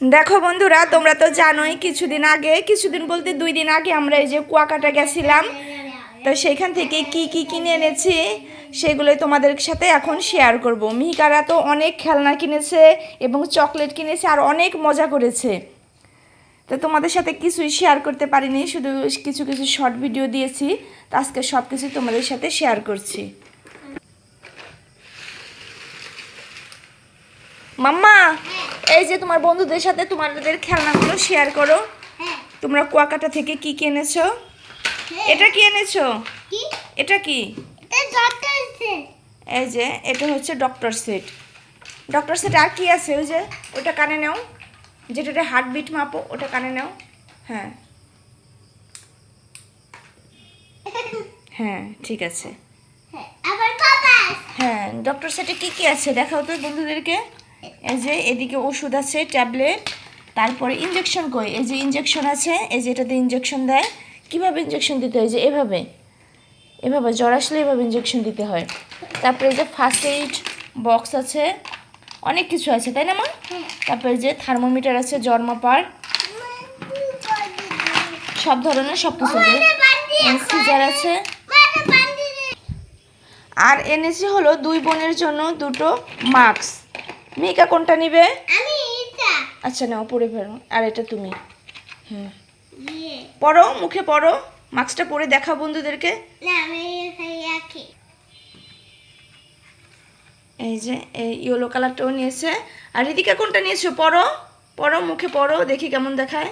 দেখো বন্ধুরা, তোমরা তো জানোই, কিছুদিন আগে, কিছুদিন বলতে দুই দিন আগে আমরা এই যে কুয়াকাটা গেছিলাম। তো সেখান থেকে কি কি কিনে এনেছি, সেগুলোই তোমাদের সাথে এখন শেয়ার করব। মিহিকারা তো অনেক খেলনা কিনেছে এবং চকলেট কিনেছে আর অনেক মজা করেছে। তো তোমাদের সাথে কিছুই শেয়ার করতে পারিনি, শুধু কিছু কিছু শর্ট ভিডিও দিয়েছি। তো আজকে সব কিছু তোমাদের সাথে শেয়ার করছি। মাম্মা এই যে তোমার বন্ধুদের সাথে তোমাদের খেলনাগুলো শেয়ার করো। তোমরা কুয়াকাটা থেকে কি কি এনেছো? এটা কি এনেছো? এটা কি? এই যে এটা হচ্ছে ডক্টর সেট ডক্টর সেট আর কি আছে ওই যে? ওটা কানে নাও। যেটা হার্টবিট মাপো ওটা কানে নাও। হ্যাঁ। হ্যাঁ ঠিক আছে। হ্যাঁ ডক্টর সেটে কি কি আছে? দেখাও তো বন্ধুদেরকে। এই যে এদিকে ওষুধ আছে, ট্যাবলেট, তারপরে ইঞ্জেকশন কই? এই যে ইঞ্জেকশন আছে, এই যে এটাতে ইঞ্জেকশন দেয়। কীভাবে ইঞ্জেকশন দিতে হয়? যে এভাবে। এভাবে, জ্বর আসলে এভাবে ইঞ্জেকশন দিতে হয়। তারপরে এই যে ফার্স্ট এইড বক্স আছে, অনেক কিছু আছে, তাই না, মা? তারপরে যে থার্মোমিটার আছে, জ্বর মাপার। সব ধরনের সব কিছু সিজার আছে। আর এনেছি হলো দুই বোনের জন্য দুটো মাস্ক মেয়েকা কোনটা নিবে? আমি এটা আচ্ছা নাও পরে ফেলো। আর এটা তুমি। হুম। দিয়ে পরো মুখে পরো মাস্কটা পরে দেখা বন্ধুদেরকে। এই যে এই ইয়েলো কালারটাও নিয়েছে। আর রিদিকা কোনটা নিয়েছো? পরো পরো মুখে পরো দেখি কেমন দেখায়।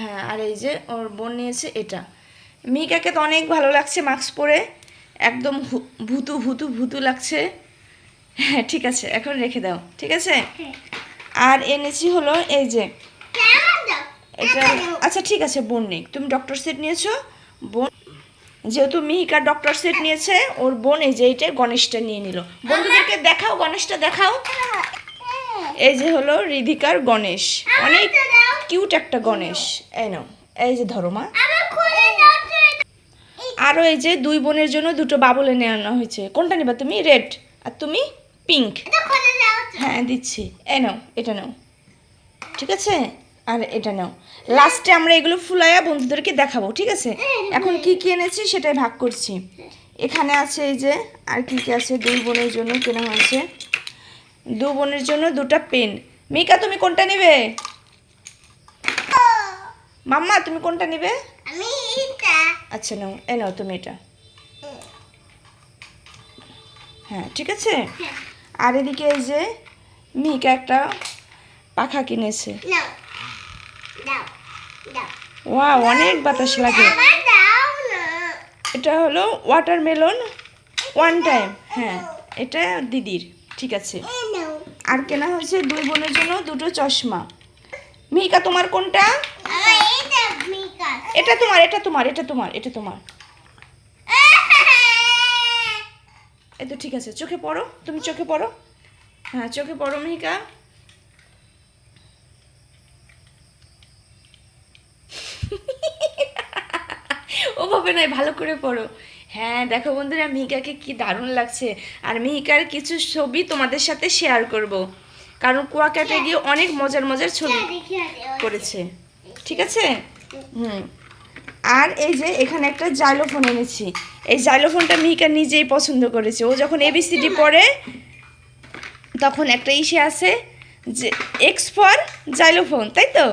হ্যাঁ আর এই যে ওর বোন নিয়েছে এটা। মিকাকে তো অনেক ভালো লাগছে মাস্ক পরে। একদম ভুতু ভুতু ভুতু লাগছে। হ্যাঁ ঠিক আছে এখন রেখে দাও ঠিক আছে? আর এনেছি হলো এই যে এটা আচ্ছা ঠিক আছে বোন নেই। তুমি ডক্টর সেট নিয়েছো? বোন যেহেতু মিহিকা ডক্টর সেট নিয়েছে ওর বোন এই যে এইটা গণেশটা নিয়ে নিল। বন্ধুদেরকে দেখাও গণেশটা দেখাও। এই যে হলো রিধিকার গণেশ। অনেক কিউট একটা গণেশ। এই নাও এই যে ধরো মা। আরও এই যে দুই বোনের জন্য দুটো বাবল এনে আনা হয়েছে। কোনটা নিবা তুমি? রেড। আর তুমি? পিঙ্ক। হ্যাঁ দিচ্ছি। এই নাও এটা নাও। ঠিক আছে? আর এটা নাও। লাস্টে আমরা এগুলো ফুলাইয়া বন্ধুদেরকে দেখাবো ঠিক আছে? এখন কি কি এনেছি সেটাই ভাগ করছি। এখানে আছে এই যে আর কি কি আছে? দুই বোনের জন্য কেনা হয়েছে। দু বোনের জন্য দুটা পেন। মিকা তুমি কোনটা নেবে? মাম্মা তুমি কোনটা নেবে? আচ্ছা নাও এ নাও তুমি এটা। হ্যাঁ। ঠিক আছে? আর এদিকে এই যে মিকা একটা পাখা কিনেছে। ওয়া অনেক বাতাস লাগে। এটা হলো ওয়াটারমেলন ওয়ান টাইম হ্যাঁ এটা দিদির ঠিক আছে। আর কেনা হয়েছে দুই বোনের জন্য দুটো চশমা। মিকা তোমার কোনটা? এটা তোমার এটা তোমার এটা তোমার এটা তোমার। এই তো ঠিক আছে চোখে পড়ো তুমি চোখে পড়ো। হ্যাঁ চোখে পড়ো মিহিকা। ওভাবে নয় ভালো করে পড়ো। হ্যাঁ দেখো বন্ধুরা মিহিকাকে কি দারুণ লাগছে। আর মিহিকার কিছু ছবি তোমাদের সাথে শেয়ার করব। কারণ কুয়াকাটা গিয়ে অনেক মজার মজার ছবি করেছে। ঠিক আছে? হুম। আর এই যে এখানে একটা জাইলোফোন এনেছি। এই জাইলোফোনটা মিহিকা নিজেই পছন্দ করেছে। ও যখন এবিসিডি পড়ে, তখন একটা ইসে আছে যে এক্স ফর জাইলোফোন তাই তো?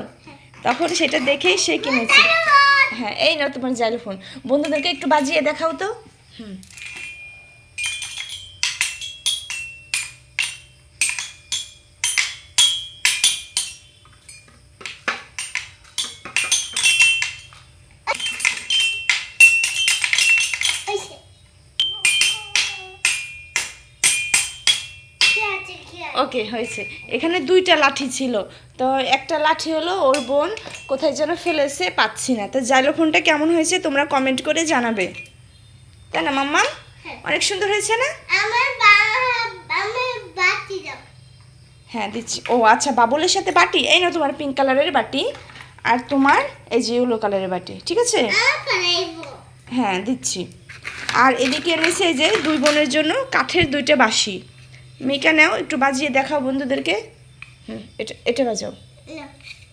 তখন সেটা দেখেই সে কিনেছে। হ্যাঁ এই না তোমার জাইলোফোন বন্ধুদেরকে একটু বাজিয়ে দেখাও তো। হুম। ওকে হয়েছে। এখানে দুইটা লাঠি ছিল। তো একটা লাঠি হলো ওর বোন কোথায় যেন ফেলেছে পাচ্ছি না। তো জাইলোফোনটা কেমন হয়েছে তোমরা কমেন্ট করে জানাবে। তাই না মাম্মা? হ্যাঁ। অনেক সুন্দর হয়েছে না? হ্যাঁ দিচ্ছি। ও আচ্ছা বাবুলের সাথে বাটি? এই না তোমার পিঙ্ক কালারের বাটি। আর তোমার এই যে ইয়েলো কালারের বাটি ঠিক আছে? হ্যাঁ দিচ্ছি। আর এদিকে এনেছে এই যে দুই বোনের জন্য কাঠের দুইটা বাঁশি। মেয়েকা নাও একটু বাজিয়ে দেখাও বন্ধুদেরকে। হুম এটা এটা বাজাও।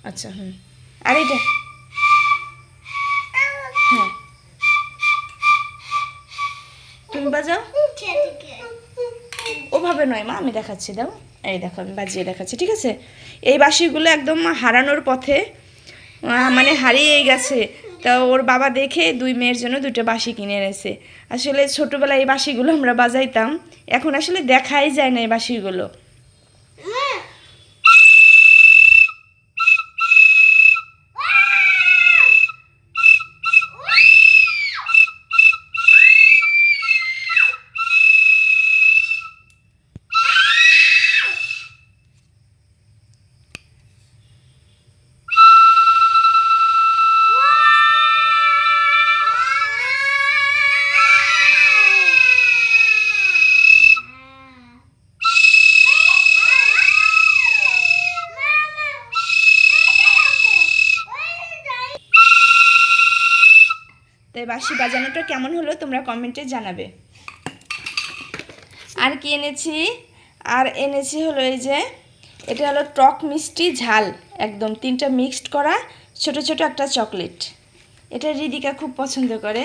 আচ্ছা হুম। আর এটা? হ্যাঁ। তুমি বাজাও। ওভাবে নয় মা আমি দেখাচ্ছি দাও। এই দেখো আমি বাজিয়ে দেখাচ্ছি ঠিক আছে? এই বাঁশিগুলো একদম হারানোর পথে মানে হারিয়েই গেছে। তা ওর বাবা দেখে দুই মেয়ের জন্য দুটো বাঁশি কিনে এনেছে। আসলে ছোটোবেলায় এই বাঁশিগুলো আমরা বাজাইতাম, এখন আসলে দেখাই যায় না এই বাঁশিগুলো তো এই বাঁশি বাজানোটা কেমন হলো তোমরা কমেন্টে জানাবে। আর কি এনেছি? আর এনেছি হলো এই যে এটা হলো টক মিষ্টি ঝাল একদম তিনটা মিক্সড করা ছোট ছোট একটা চকলেট এটা রিদিকা খুব পছন্দ করে।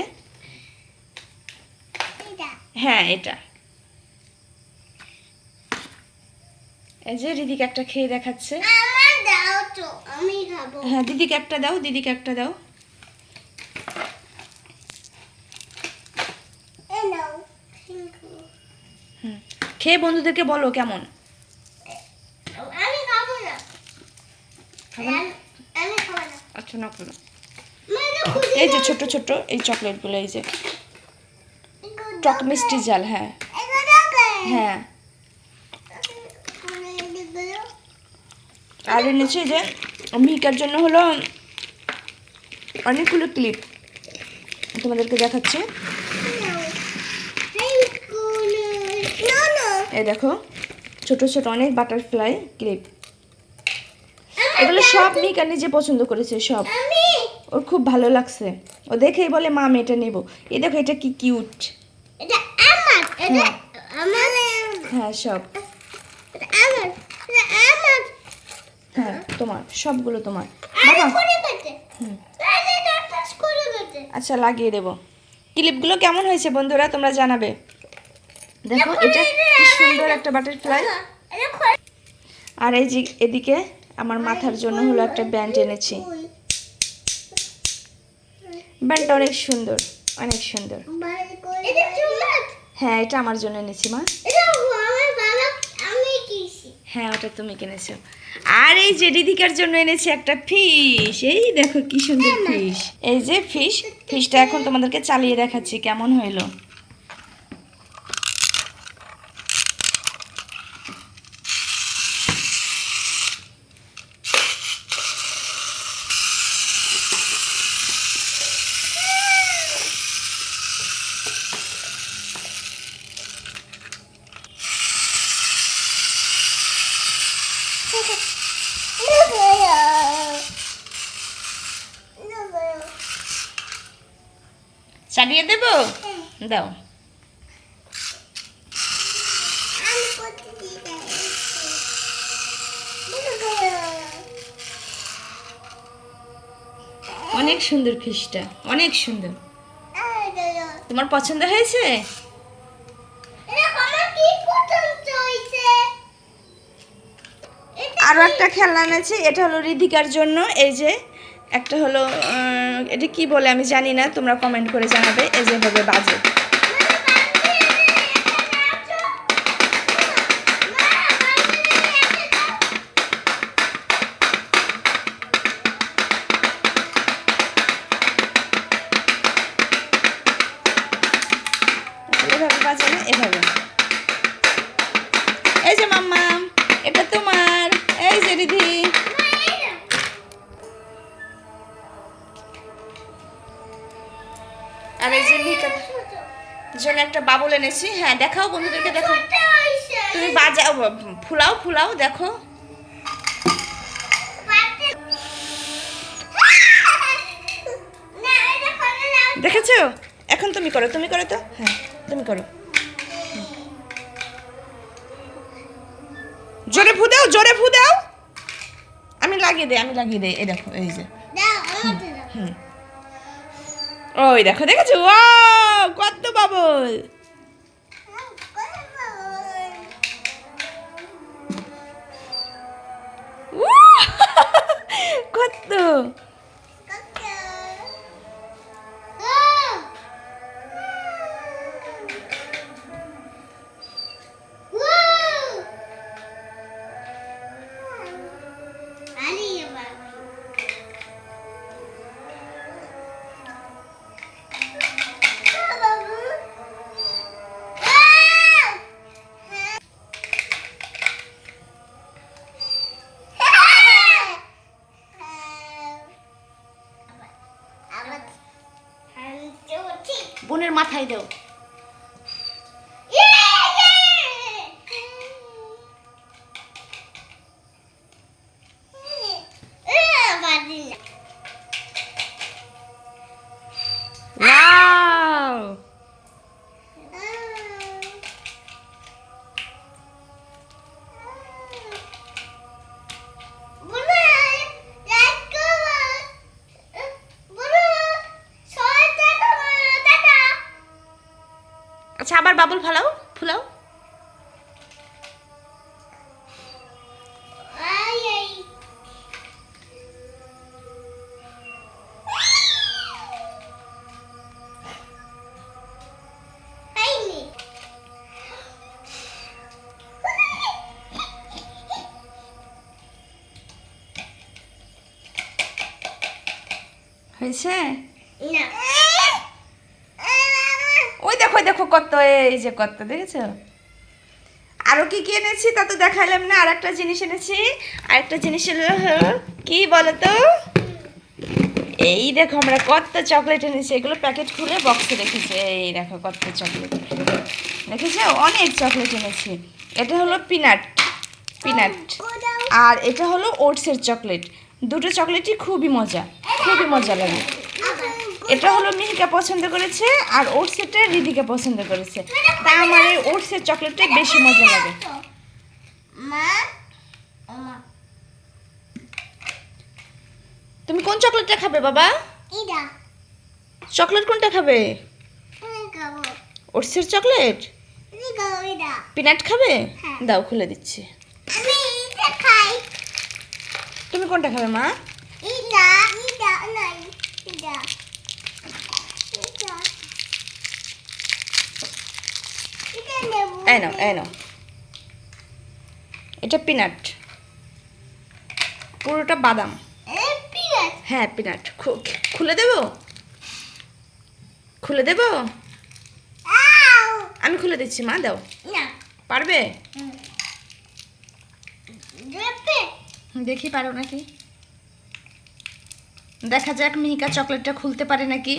হ্যাঁ এটা। এই যে রিদিকে একটা খেয়ে দেখাচ্ছে। হ্যাঁ দিদিকে একটা দাও দিদিকে একটা দাও এই নাও হুম খেয়ে বন্ধুদেরকে বলো কেমন? আচ্ছা না এই যে ছোট ছোট এই চকলেটগুলো এই যে। টক মিষ্টি জাল হ্যাঁ। হ্যাঁ। আর এনেছি যে মিকার জন্য হলো অনেকগুলো ক্লিপ। তোমাদেরকে দেখাচ্ছি নাও। এইগুলো এই দেখো ছোট ছোট অনেক বাটারফ্লাই ক্লিপ এগুলো সব মিকা নিজে পছন্দ করেছে সব। ওর খুব ভালো লাগছে। ও দেখেই বলে মা আমি এটা নেব। এই দেখো এটা কি কিউট আমার হ্যাঁ। সব। হ্যাঁ তোমার সবগুলো তোমার। আচ্ছা লাগিয়ে দেবো। ক্লিপগুলো কেমন হয়েছে বন্ধুরা তোমরা জানাবে। দেখো এটা কি সুন্দর একটা বাটারফ্লাই আর এই যে এদিকে আমার মাথার জন্য হলো একটা ব্যান্ড এনেছি। ব্যান্ডটা অনেক সুন্দর অনেক সুন্দর। হ্যাঁ এটা আমার জন্য এনেছি মা। হ্যাঁ ওটা তুমি কিনেছো। আর এই যে দিদিকার জন্য এনেছি একটা ফিশ এই দেখো কি সুন্দর ফিশ এই যে ফিশ ফিশটা এখন তোমাদেরকে চালিয়ে দেখাচ্ছি কেমন হইল চালিয়ে দেবো দাও। অনেক সুন্দর ফিশটা অনেক সুন্দর। তোমার পছন্দ হয়েছে? আরও একটা খেলনা এনেছি এটা হলো রিধিকার জন্য, এই যে একটা হলো এটা কি বলে আমি জানি না, তোমরা কমেন্ট করে জানাবে, এই যে হবে বাজে। জন্য একটা বাবুল এনেছি। হ্যাঁ দেখাও বন্ধুদেরকে দেখো। তুমি বাজাও ফুলাও ফুলাও দেখো। দেখেছ? এখন তুমি করো তুমি করো তো? হ্যাঁ তুমি করো। জোরে ফু দাও জোরে ফু দাও। আমি লাগিয়ে দেই আমি লাগিয়ে দেই এই দেখো এই যে। হুম। ওই দেখো দেখেছ? ও কত বাবল? কত? বোনের মাথায় দাও বাবুল ফালাও ফুলাও। হয়েছে? ওই দেখো কত এই যে কত, দেখেছ? আরও কি কি এনেছি তা তো দেখালাম না আর একটা জিনিস এনেছি। আর একটা জিনিস হলো কি বলো তো এই দেখো আমরা কত চকলেট এনেছি, এগুলো প্যাকেট খুলে বক্সে রেখেছি। এই দেখো কত চকলেট দেখেছ? অনেক চকলেট এনেছি। এটা হলো পিনাট পিনাট আর এটা হলো ওটসের চকলেট দুটো চকলেটই খুবই মজা খুবই মজা লাগে। এটা হলো মিহিকা পছন্দ করেছে আর ওটসেরটা রিদিকা পছন্দ করেছে। তা আমার এই ওটসের চকলেটটা বেশি মজা লাগে। তুমি কোন চকলেটটা খাবে বাবা? চকলেট কোনটা খাবে? আমি খাব। ওটসের চকলেট? আমি খাব ইদা পিনাট খাবে? হ্যাঁ। দাও খুলে দিচ্ছি। আমি তুমি কোনটা খাবে মা? এই নাও এই নাও এটা পিনাট পুরোটা বাদাম। হ্যাঁ পিনাট খু- খুলে দেবো? খুলে দেবো? আমি খুলে দিচ্ছি মা দাও। পারবে? দেখি পারো নাকি? দেখা যাক মিহিকা চকলেটটা খুলতে পারে নাকি।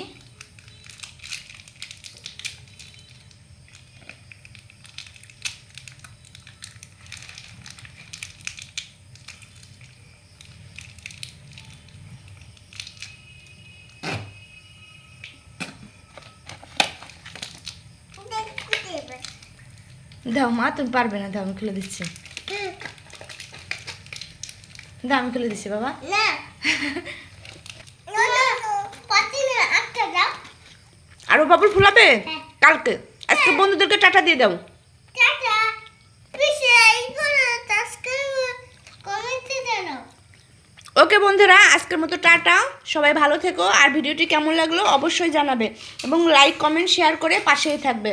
দাও মা তুমি পারবে না দাও আমি খুলে দিচ্ছি। দাও আমি খুলে দিচ্ছি বাবা। না। আরও বাবুল ফুলাবে? হ্যাঁ। কালকে। আজকে বন্ধুদেরকে টাটা দিয়ে দাও। ওকে বন্ধুরা আজকের মতো টাটা। সবাই ভালো থেকো। আর ভিডিওটি কেমন লাগল অবশ্যই জানাবে। এবং লাইক কমেন্ট শেয়ার করে পাশেই থাকবে।